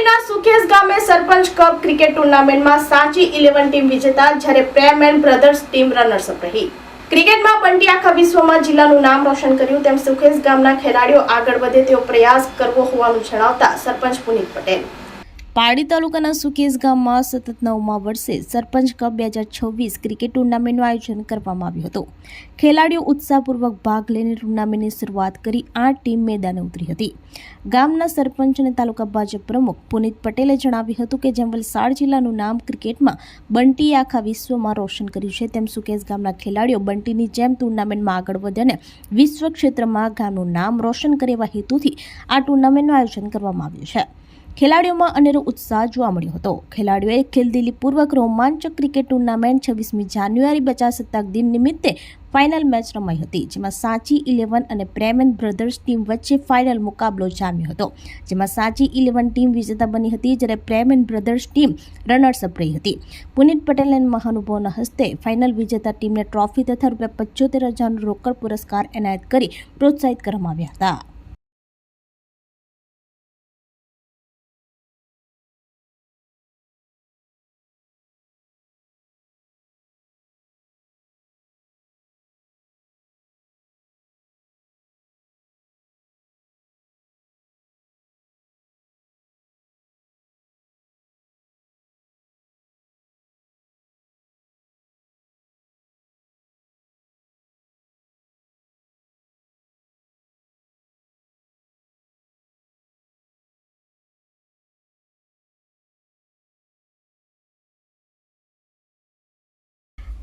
પાર્ટીના સુખેસ ગામે સરપંચ cup cricket ટુર્નામેન્ટમાં સાંચી ઇલેવન ટીમ વિજેતા જ્યારે Prem and brothers team runners up રહી. ક્રિકેટમાં બંટી આખા વિશ્વમાં જિલ્લાનું નામ રોશન કર્યું તેમ સુખેસ ગામના ખેલાડીઓ આગળ વધે તેવો પ્રયાસ કરવો હોવાનું જણાવતા સરપંચ પુનિત પટેલ પારડી તાલુકાના સુકેશ ગામમાં સતત નવમા વર્ષે સરપંચ કપ બે હજાર છવ્વીસ ક્રિકેટ ટુર્નામેન્ટનું આયોજન કરવામાં આવ્યું હતું. ખેલાડીઓ ઉત્સાહપૂર્વક ભાગ લઈને ટુર્નામેન્ટની શરૂઆત કરી આઠ ટીમ મેદાને ઉતરી હતી. ગામના સરપંચ અને તાલુકા ભાજપ પ્રમુખ પુનિત પટેલે જણાવ્યું હતું કે જેમ વલસાડ જિલ્લાનું નામ ક્રિકેટમાં બંટીએ આખા વિશ્વમાં રોશન કર્યું છે. તેમ સુકેશ ગામના ખેલાડીઓ બંટીની જેમ ટુર્નામેન્ટમાં આગળ વધે અને વિશ્વ ક્ષેત્રમાં ગામનું નામ રોશન કરે એવા હેતુથી આ ટુર્નામેન્ટનું આયોજન કરવામાં આવ્યું છે. ખેલાડીઓમાં અનેરો ઉત્સાહ જોવા મળ્યો હતો. ખેલાડીઓએ ખેલદિલીપૂર્વક રોમાંચક ક્રિકેટ ટુર્નામેન્ટ છવ્વીસમી જાન્યુઆરી પ્રજાસત્તાક દિન નિમિત્તે ફાઇનલ મેચ રમાઈ હતી, જેમાં સાંચી ઇલેવન અને પ્રેમેન બ્રધર્સ ટીમ વચ્ચે ફાઇનલ મુકાબલો જામ્યો હતો. જેમાં સાંચી ઇલેવન ટીમ વિજેતા બની હતી, જ્યારે પ્રેમેન બ્રધર્સ ટીમ રનર્સઅપ રહી હતી. પુનિત પટેલ અને મહાનુભાવના હસ્તે ફાઇનલ વિજેતા ટીમને ટ્રોફી તથા રૂપિયા પચોતેર હજારનો રોકડ પુરસ્કાર એનાયત કરી પ્રોત્સાહિત કરવામાં આવ્યા હતા.